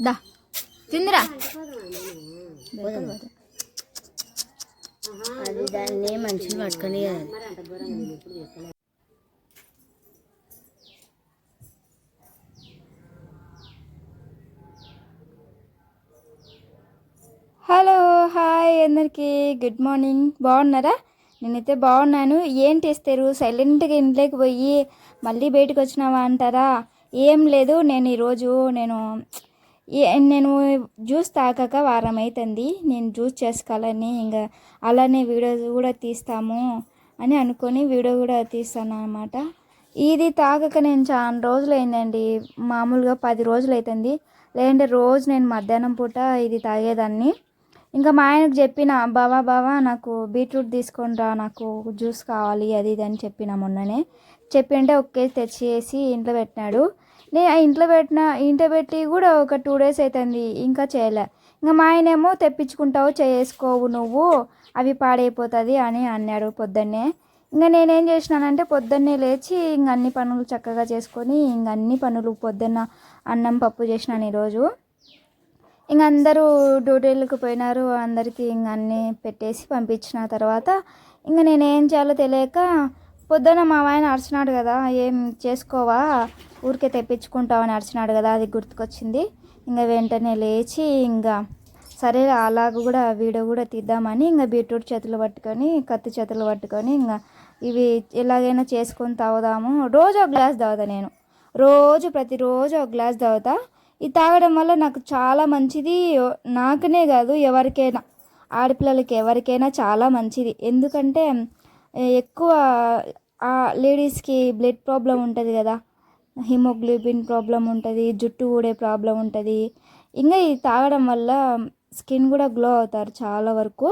దా. తిందిరా. అది దాన్ని మనుషులు పట్టుకొని హలో హాయ్ అందరికీ. Good morning. బాగున్నారా? నేనైతే బాగున్నాను. ఏం చేస్తారు సైలెంట్గా ఇంట్లోకి పోయి మళ్ళీ బయటకు వచ్చినావా అంటారా? ఏం లేదు. నేను ఈరోజు నేను నేను జ్యూస్ తాగాక వారం అవుతుంది నేను జ్యూస్ చేసుకోవాలని ఇంకా అలానే వీడియో కూడా తీస్తాము అని అనుకొని వీడియో కూడా తీస్తాను అనమాట ఇది తాగక నేను చాలా రోజులు అయిందండి మామూలుగా పది రోజులు అవుతుంది లేదంటే రోజు నేను మధ్యాహ్నం పూట ఇది తాగేదాన్ని. ఇంకా మా ఆయనకు చెప్పిన బావా బావా నాకు బీట్రూట్ తీసుకొని రా నాకు జ్యూస్ కావాలి అది ఇది అని చెప్పిన మొన్ననే. చెప్పింటే ఒకే తెచ్చేసి ఇంట్లో పెట్టినాడు. నేను ఆ ఇంట్లో పెట్టిన ఇంట్లో పెట్టి కూడా ఒక టూ డేస్ అవుతుంది ఇంకా చేయలే. ఇంకా మా ఆయనేమో తెప్పించుకుంటావు చేసుకోవు నువ్వు అవి పాడైపోతుంది అని అన్నాడు పొద్దున్నే. ఇంకా నేనేం చేసినానంటే పొద్దున్నే లేచి ఇంక అన్ని పనులు చక్కగా చేసుకొని ఇంక అన్ని పనులు పొద్దున్న అన్నం పప్పు చేసినాను ఈరోజు. ఇంక అందరూ డ్యూటీలకు పోయినారు అందరికీ ఇంక అన్నీ పెట్టేసి పంపించిన తర్వాత ఇంక నేను ఏం చేయాలో తెలియక పొద్దున మా ఆయన అరిచినాడు కదా ఏం చేసుకోవా? ఊరికే తెప్పించుకుంటావని అరిచినాడు కదా అది గుర్తుకొచ్చింది. ఇంకా వెంటనే లేచి ఇంకా సరే అలాగ కూడా వీడియో కూడా తీద్దామని ఇంకా బీట్రూట్ చేతులు పట్టుకొని కత్తి చేతులు పట్టుకొని ఇంకా ఇవి ఎలాగైనా చేసుకొని తాగుదాము. రోజు ఒక గ్లాస్ తాగుతా నేను. రోజు ప్రతిరోజు ఒక గ్లాస్ తాగుతా. ఇది తాగడం వల్ల నాకు చాలా మంచిది. నాకనే కాదు ఎవరికైనా ఆడపిల్లలకి ఎవరికైనా చాలా మంచిది. ఎందుకంటే ఎక్కువ ఆ లేడీస్కి బ్లడ్ ప్రాబ్లం ఉంటుంది కదా. హిమోగ్లోబిన్ ప్రాబ్లం ఉంటుంది జుట్టు ఊడే ప్రాబ్లం ఉంటుంది. ఇంకా ఇది తాగడం వల్ల స్కిన్ కూడా గ్లో అవుతారు చాలా వరకు.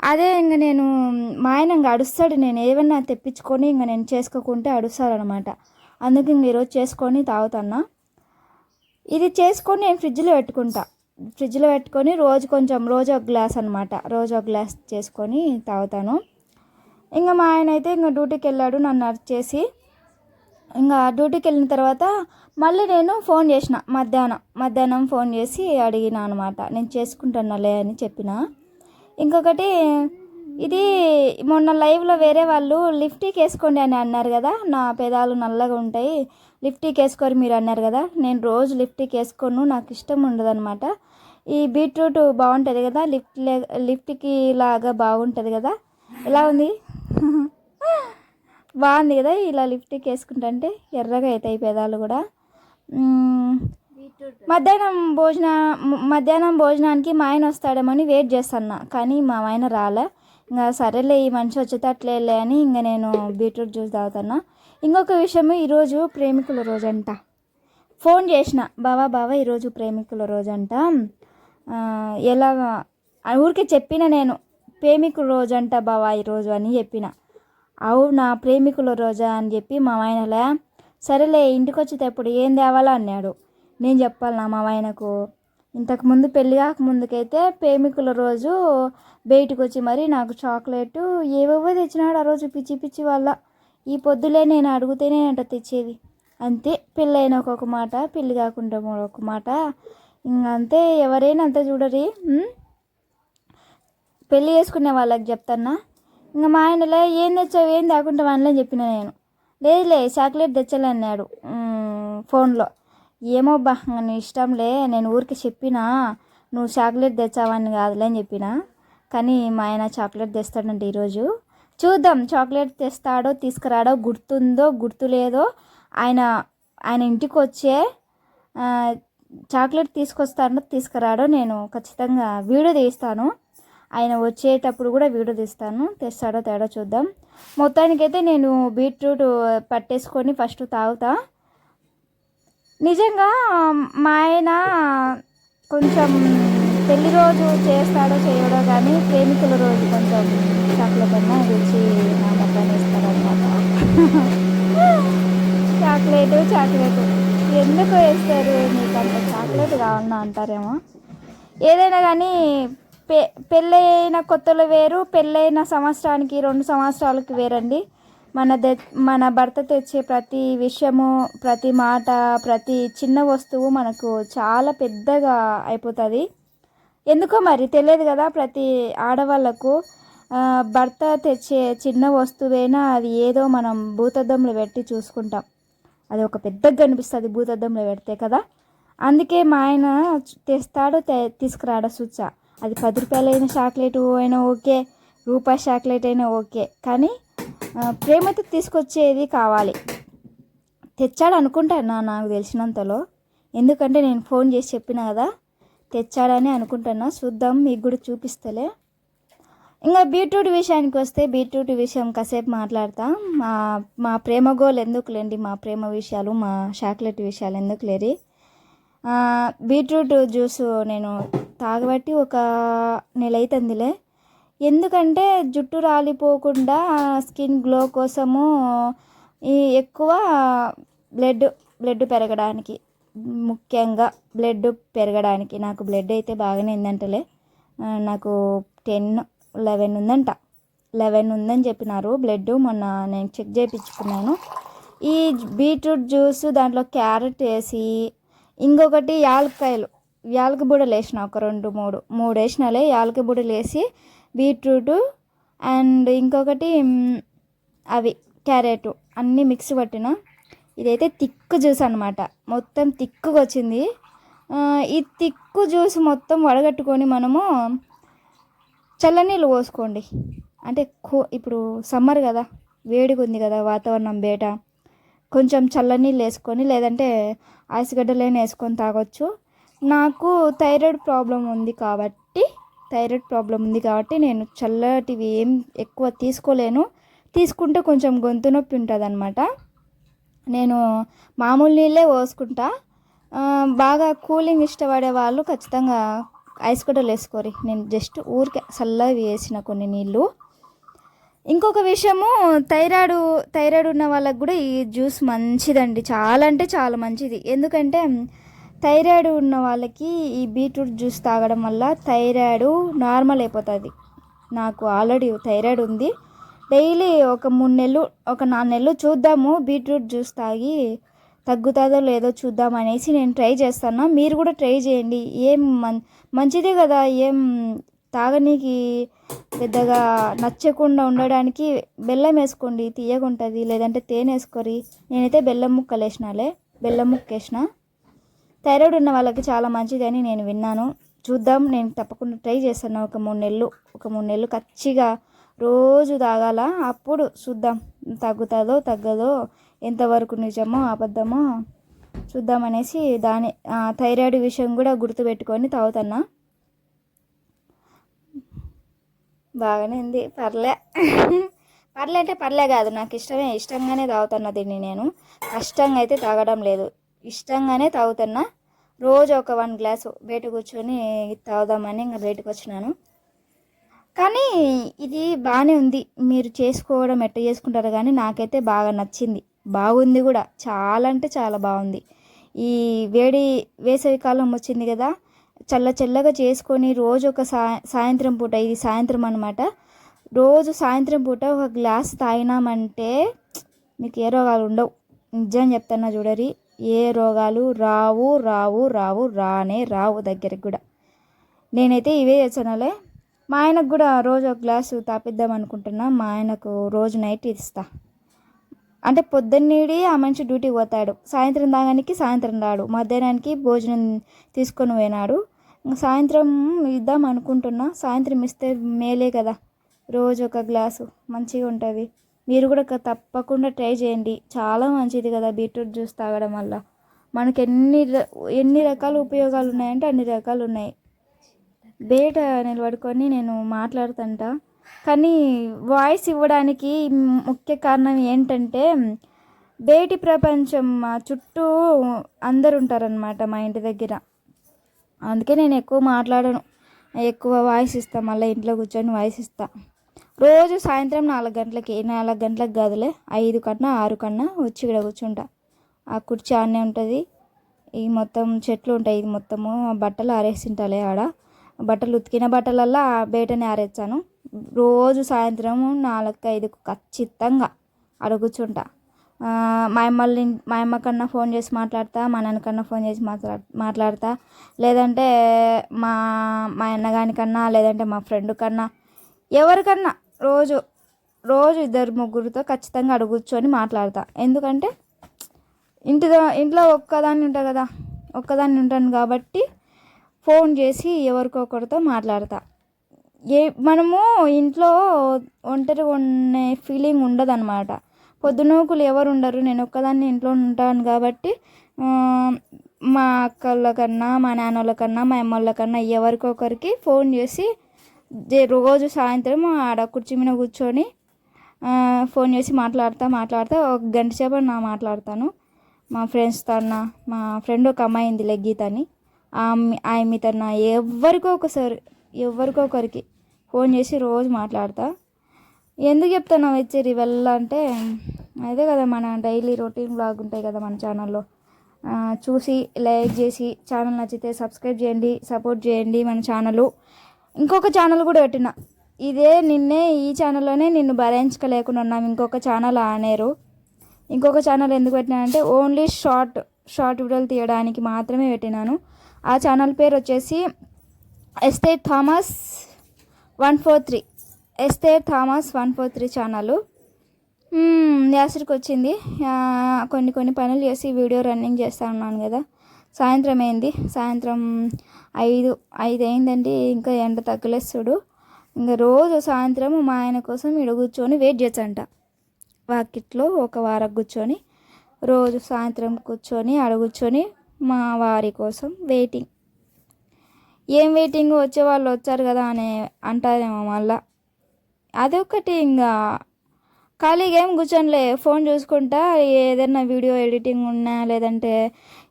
అదే ఇంక నేను మా ఆయన ఇంక అడుస్తాడు నేను ఏమన్నా తెప్పించుకొని ఇంక నేను చేసుకోకుంటే అడుస్తాడు అందుకు ఇంక ఈరోజు చేసుకొని తాగుతాను ఇది చేసుకొని నేను ఫ్రిడ్జ్లో పెట్టుకుంటా. ఫ్రిడ్జ్లో పెట్టుకొని రోజు కొంచెం రోజు ఒక గ్లాస్ అనమాట. రోజు ఒక గ్లాస్ చేసుకొని తాగుతాను. ఇంకా మా ఆయన అయితే ఇంకా డ్యూటీకి వెళ్ళాడు నన్ను అరిచేసి ఇంకా డ్యూటీకి వెళ్ళిన తర్వాత మళ్ళీ నేను ఫోన్ చేసిన మధ్యాహ్నం మధ్యాహ్నం ఫోన్ చేసి అడిగిన అనమాట నేను చేసుకుంటానులే అని చెప్పిన. ఇంకొకటి ఇది మొన్న లైవ్లో వేరే వాళ్ళు లిఫ్టీకి వేసుకోండి అని అన్నారు కదా నా పెదాలు నల్లగా ఉంటాయి లిఫ్టీకి వేసుకోరు మీరు అన్నారు కదా నేను రోజు లిఫ్టీకి వేసుకోను నాకు ఇష్టం ఉండదు అనమాట ఈ బీట్రూట్ బాగుంటుంది కదా లిఫ్ట్ లే లిఫ్ట్కి లాగా బాగుంటుంది కదా ఎలా ఉంది? బాగుంది కదా ఇలా లిఫ్ట్కి వేసుకుంటుంటే ఎర్రగా అవుతాయి పెదాలు కూడా. మధ్యాహ్నం భోజన మధ్యాహ్నం భోజనానికి మా ఆయన వస్తాడేమని వెయిట్ చేస్తున్నా. కానీ మా ఆయన రాలే. ఇంకా సరేలే ఈ మనిషి వచ్చేటట్లేలే అని ఇంకా నేను బీట్రూట్ జ్యూస్ తాగుతున్నా. ఇంకొక విషయం ఈరోజు ప్రేమికుల రోజు అంట ఫోన్ చేసిన బావా బావా ఈరోజు ప్రేమికుల రోజు అంట ఎలా ఆ ఊరికే చెప్పిన నేను ప్రేమికుల రోజు అంట బావా ఈరోజు అని చెప్పిన. అవునా ప్రేమికుల రోజా అని చెప్పి మా ఆయనలే సరేలే ఇంటికి వచ్చేటప్పుడు ఏం తేవాలో అన్నాడు. నేను చెప్పాలనా మా ఆయనకు? ఇంతకుముందు పెళ్ళి కాకముందుకైతే ప్రేమికుల రోజు బయటకు వచ్చి మరి నాకు చాక్లెట్ ఏవేవో తెచ్చినాడు ఆ రోజు పిచ్చి పిచ్చి వల్ల ఈ పొద్దులే నేను అడిగితేనే అంట తెచ్చేది. అంతే పెళ్ళైన ఒక్కొక్క మాట పెళ్ళి కాకుండా ఒక మాట. ఇంక అంతే ఎవరైనా అంత చూడరి పెళ్ళి చేసుకునే వాళ్ళకి చెప్తానా? ఇంకా మా ఆయనలే ఏం తెచ్చావు ఏం తేకుండా అని చెప్పిన నేను. లేదులే చాక్లెట్ తెచ్చలే అన్నాడు. ఫోన్లో. ఏమో బా నీ ఇష్టంలే నేను ఊరికి చెప్పినా నువ్వు చాక్లెట్ తెచ్చావని కాదులే అని చెప్పిన. కానీ మా ఆయన చాక్లెట్ తెస్తాడంటే ఈరోజు. చూద్దాం చాక్లెట్ తెస్తాడో తీసుకురాడో గుర్తుందో గుర్తులేదో ఆయన ఆయన ఇంటికి వచ్చే చాక్లెట్ తీసుకొస్తాడో తీసుకురాడో నేను ఖచ్చితంగా వీడియో తీస్తాను. ఆయన వచ్చేటప్పుడు కూడా వీడియో తీస్తాను. తెస్తాడో తేడా చూద్దాం. మొత్తానికైతే నేను బీట్రూట్ పట్టేసుకొని ఫస్ట్ తాగుతా. నిజంగా మా ఆయన కొంచెం పెళ్ళి రోజు చేస్తాడో చేయడో కానీ ప్రేమికుల రోజు కొంచెం చాక్లెట్ అన్నా రుచి నా మొత్తాన్ని ఇస్తాడనమాట చాక్లెట్ చాక్లెట్. ఎందుకు వేస్తారు? మీకు అంత చాక్లెట్ కావాలన్నా అంటారేమో. ఏదైనా కానీ పె పెళ్ళైన కొత్తలో వేరు పెళ్ళైన సంవత్సరానికి రెండు సంవత్సరాలకి వేరండి. మన దె మన భర్త తెచ్చే ప్రతి విషయము ప్రతి మాట ప్రతి చిన్న వస్తువు మనకు చాలా పెద్దగా అయిపోతుంది. ఎందుకో మరి తెలియదు కదా ప్రతి ఆడవాళ్ళకు భర్త తెచ్చే చిన్న వస్తువైనా అది ఏదో మనం భూతద్దంలో పెట్టి చూసుకుంటాం. అది ఒక పెద్దగా కనిపిస్తుంది భూతద్దంలో పెడితే కదా. అందుకే మా ఆయన తెస్తాడు తీసుకురాడ తీసుకురాడు అది పది రూపాయలైన చాక్లెట్ అయినా ఓకే రూపాయి చాక్లెట్ అయినా ఓకే. కానీ ప్రేమతో తీసుకొచ్చేది కావాలి. తెచ్చాడు అనుకుంటాను నాకు తెలిసినంతలో. ఎందుకంటే నేను ఫోన్ చేసి చెప్పిన కదా తెచ్చాడని అనుకుంటున్నా చూద్దాం మీకు కూడా చూపిస్తలే. ఇంకా బీట్రూట్ విషయానికి వస్తే బీట్రూట్ విషయం కాసేపు మాట్లాడతా. మా మా ప్రేమ గోల్ ఎందుకులేండి మా ప్రేమ విషయాలు మా చాక్లెట్ విషయాలు ఎందుకు లేరి? బీట్రూట్ జ్యూస్ నేను తాగబట్టి ఒక నెల అవుతుందిలే ఎందుకంటే జుట్టు రాలిపోకుండా స్కిన్ గ్లో కోసము ఈ ఎక్కువ బ్లడ్ బ్లడ్ పెరగడానికి ముఖ్యంగా బ్లడ్ పెరగడానికి. నాకు బ్లడ్ అయితే బాగానే ఉందంటలే. నాకు టెన్ లెవెన్ ఉందంట. లెవెన్ ఉందని చెప్పినారు. బ్లడ్ మొన్న నేను చెక్ చేయించుకున్నాను ఈ బీట్రూట్ జ్యూస్ దాంట్లో క్యారెట్ వేసి ఇంకొకటి యాలక్కాయలు. యాలక బుడలు వేసిన ఒక రెండు మూడు మూడు వేసినాలే యాలక బుడలు వేసి బీట్రూటు అండ్ ఇంకొకటి అవి క్యారెట్ అన్నీ మిక్స్ పట్టిన. ఇదైతే తిక్కు జ్యూస్ అనమాట మొత్తం తిక్కుగా వచ్చింది. ఈ తిక్కు జ్యూస్ మొత్తం వడగట్టుకొని మనము చల్లనీళ్ళు పోసుకోండి. అంటే కో ఇప్పుడు సమ్మర్ కదా వేడిగా ఉంది కదా వాతావరణం బయట కొంచెం చల్లనీళ్ళు వేసుకొని లేదంటే ఐస్ గడ్డలైనా వేసుకొని తాగొచ్చు. నాకు థైరాయిడ్ ప్రాబ్లం ఉంది కాబట్టి థైరాయిడ్ ప్రాబ్లం ఉంది కాబట్టి నేను చల్లటివి ఏం ఎక్కువ తీసుకోలేను. తీసుకుంటే కొంచెం గొంతు నొప్పి ఉంటుంది అనమాట నేను మామూలు నీళ్ళే పోసుకుంటా. బాగా కూలింగ్ ఇష్టపడే వాళ్ళు ఖచ్చితంగా ఐస్ గడ్డలు వేసుకోరి. నేను జస్ట్ ఊరికే చల్లవి వేసిన కొన్ని నీళ్ళు. ఇంకొక విషయము థైరాయిడ్ థైరాయిడ్ ఉన్న వాళ్ళకి కూడా ఈ జ్యూస్ మంచిదండి. చాలా అంటే చాలా మంచిది. ఎందుకంటే థైరాయిడ్ ఉన్న వాళ్ళకి ఈ బీట్రూట్ జ్యూస్ తాగడం వల్ల థైరాయిడ్ నార్మల్ అయిపోతుంది. నాకు ఆల్రెడీ థైరాయిడ్ ఉంది. డైలీ ఒక మూడు నెలలు ఒక నాలుగు నెలలు చూద్దాము బీట్రూట్ జ్యూస్ తాగి తగ్గుతుందో లేదో చూద్దాం అనేసి నేను ట్రై చేస్తాను. మీరు కూడా ట్రై చేయండి. ఏం మం మంచిదే కదా. ఏం తాగనీకి పెద్దగా నచ్చకుండా ఉండడానికి బెల్లం వేసుకోండి. తీయగా ఉంటుంది లేదంటే తేనె వేసుకోరి. నేనైతే బెల్లం ముక్కలు వేసినాలే బెల్లం ముక్క వేసిన థైరాయిడ్ ఉన్న వాళ్ళకి చాలా మంచిదని నేను విన్నాను. చూద్దాం నేను తప్పకుండా ట్రై చేస్తాను. ఒక మూడు నెలలు ఒక మూడు నెలలు ఖచ్చితంగా రోజు తాగాల? అప్పుడు చూద్దాం. తగ్గుతుందో తగ్గదో ఎంతవరకు నిజమో అబద్ధమో చూద్దామనేసి దాని థైరాయిడ్ విషయం కూడా గుర్తుపెట్టుకొని తాగుతున్నా. బాగానే ఉంది. పర్లే. పర్లే అంటే పర్లే కాదు. నాకు ఇష్టమే. ఇష్టంగానే తాగుతున్నా దీన్ని నేను. కష్టంగా అయితే తాగడం లేదు. ఇష్టంగానే తాగుతున్నా. రోజు ఒక వన్ గ్లాసు బయట కూర్చొని తాగుదామని ఇంకా బయటకు వచ్చినాను. కానీ ఇది బాగానే ఉంది. మీరు చేసుకోవడం ఎట్ట చేసుకుంటారు కానీ నాకైతే బాగా నచ్చింది. బాగుంది కూడా. చాలా అంటే చాలా బాగుంది. ఈ వేడి వేసవి కాలం వచ్చింది కదా చల్ల చల్లగా చేసుకొని రోజు ఒక సా సాయంత్రం పూట ఇది సాయంత్రం అనమాట రోజు సాయంత్రం పూట ఒక గ్లాస్ తాగినామంటే మీకు ఏ రోగాలు ఉండవు. నిజం చెప్తున్నా చూడరి. ఏ రోగాలు రావు రావు రావు రానే రావు దగ్గరికి కూడా. నేనైతే ఇవే చేసానులే మా ఆయనకు కూడా రోజు ఒక గ్లాసు తాపిద్దాం అనుకుంటున్నా. మా ఆయనకు రోజు నైట్ ఇస్తా. అంటే పొద్దున్నీడి ఆ మనిషి డ్యూటీకి పోతాడు. సాయంత్రం దాగానికి సాయంత్రం రాడు. మధ్యాహ్నానికి భోజనం తీసుకొని పోయినాడు. సాయంత్రం ఇద్దాం అనుకుంటున్నా. సాయంత్రం ఇస్తే మేలే కదా. రోజు ఒక గ్లాసు మంచిగా ఉంటుంది. మీరు కూడా తప్పకుండా ట్రై చేయండి. చాలా మంచిది కదా బీట్రూట్ జ్యూస్ తాగడం వల్ల. మనకి ఎన్ని ర- ఎన్ని రకాల ఉపయోగాలు ఉన్నాయంటే అన్ని రకాలు ఉన్నాయి బయట నిలబడుకొని నేను మాట్లాడుతుంట. కానీ వాయిస్ ఇవ్వడానికి ముఖ్య కారణం ఏంటంటే బయటి ప్రపంచం మా చుట్టూ అందరు ఉంటారనమాట మా ఇంటి దగ్గర. అందుకే నేను ఎక్కువ మాట్లాడను. ఎక్కువ వాయిస్ ఇస్తాను మళ్ళీ ఇంట్లో కూర్చొని వాయిస్ ఇస్తాను రోజు సాయంత్రం నాలుగు గంటలకి నాలుగు గంటలకు కాదులే ఐదు కన్నా ఆరు కన్నా వచ్చి ఇక్కడ కూర్చుంటా. ఆ కుర్చీ ఆడనే ఉంటుంది. ఈ మొత్తం చెట్లు ఉంటాయి ఇది మొత్తము బట్టలు ఆరేసింటాలే ఆడ. బట్టలు ఉతికిన బట్టలల్లా బయటనే ఆరేస్తాను. రోజు సాయంత్రం నాలుగు ఐదుకు ఖచ్చితంగా అడుగుచుంటా మా అమ్మల్ని మా అమ్మ కన్నా ఫోన్ చేసి మాట్లాడతా మా నాన్నకన్నా ఫోన్ చేసి మాట్లా మాట్లాడతా. లేదంటే మా మా అన్నగాని కన్నా లేదంటే మా ఫ్రెండ్ కన్నా ఎవరికన్నా రోజు రోజు ఇద్దరు ముగ్గురితో ఖచ్చితంగా అడుగు కూర్చొని మాట్లాడతా. ఎందుకంటే ఇంటి ఇంట్లో ఒక్కదాన్ని ఉంటా కదా ఒక్కదాన్ని ఉంటాను కాబట్టి ఫోన్ చేసి ఎవరికొకరితో మాట్లాడతా. ఏ మనము ఇంట్లో ఒంటరిగా ఉండే ఫీలింగ్ ఉండదు అనమాట పొద్దునూకులు ఎవరు ఉండరు నేను ఒక్కదాన్ని ఇంట్లో ఉంటాను కాబట్టి మా అక్కల కన్నా మా నాన్నోళ్ళ కన్నా మా అమ్మోళ్ళ కన్నా ఎవరికొకరికి ఫోన్ చేసి రోజు సాయంత్రం ఆడ కుర్చీ మీద కూర్చొని ఫోన్ చేసి మాట్లాడతా మాట్లాడతా ఒక గంట సేపు నా మాట్లాడతాను. మా ఫ్రెండ్స్ తన మా ఫ్రెండ్ ఒక అమ్మాయి ఉంది లెగ్గీత అని ఆమె ఆమె తన ఎవరికో ఒకసారి ఎవరికో ఒకరికి ఫోన్ చేసి రోజు మాట్లాడతా. ఎందుకు చెప్తాను వచ్చేది వెళ్ళ అంటే అదే కదా మన డైలీ రొటీన్ బ్లాగ్ ఉంటాయి కదా మన ఛానల్లో. చూసి లైక్ చేసి ఛానల్ నచ్చితే సబ్స్క్రైబ్ చేయండి సపోర్ట్ చేయండి మన ఛానల్. ఇంకొక ఛానల్ కూడా పెట్టిన. ఇదే నిన్నే ఈ ఛానల్లోనే నిన్ను భరించలేకుండా ఉన్నాం. ఇంకొక ఛానల్ ఆనేరు. ఇంకొక ఛానల్ ఎందుకు పెట్టినానంటే ఓన్లీ షార్ట్ షార్ట్ వీడియోలు తీయడానికి మాత్రమే పెట్టినాను. ఆ ఛానల్ పేరు వచ్చేసి estate Thomas one four three estate Thomas one four three channel యాసరికి వచ్చింది. కొన్ని కొన్ని పనులు చేసి వీడియో రన్నింగ్ చేస్తా ఉన్నాను కదా. సాయంత్రం అయింది సాయంత్రం ఐదు ఐదు అయిందండి ఇంకా ఎండ తగ్గలేస్తుడు ఇంకా రోజు సాయంత్రం మా ఆయన కోసం ఇడ కూర్చొని వెయిట్ చేసంట వాకిట్లో ఒక వారం కూర్చొని రోజు సాయంత్రం కూర్చొని ఆడ కూర్చొని మా వారి కోసం వెయిటింగ్ ఏం వెయిటింగ్ వచ్చే వాళ్ళు వచ్చారు కదా అని అంటారేమో మళ్ళా. అదొకటి ఇంకా ఖాళీగా ఏం కూర్చోనిలే ఫోన్ చూసుకుంటా. ఏదైనా వీడియో ఎడిటింగ్ ఉన్నా లేదంటే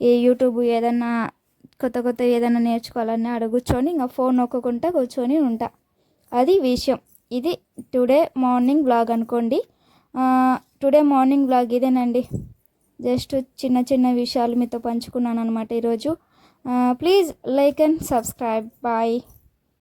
ఈ యూట్యూబ్ ఏదైనా కొత్త కొత్త ఏదైనా నేర్చుకోవాలని ఆడ కూర్చొని ఇంకా ఫోన్ నొక్కకుండా కూర్చొని ఉంటా. అది విషయం. ఇది టుడే మార్నింగ్ బ్లాగ్ అనుకోండి. టుడే మార్నింగ్ బ్లాగ్ ఇదేనండి. జస్ట్ చిన్న చిన్న విషయాలు మీతో పంచుకున్నాను అనమాట ఈరోజు please like and subscribe. Bye.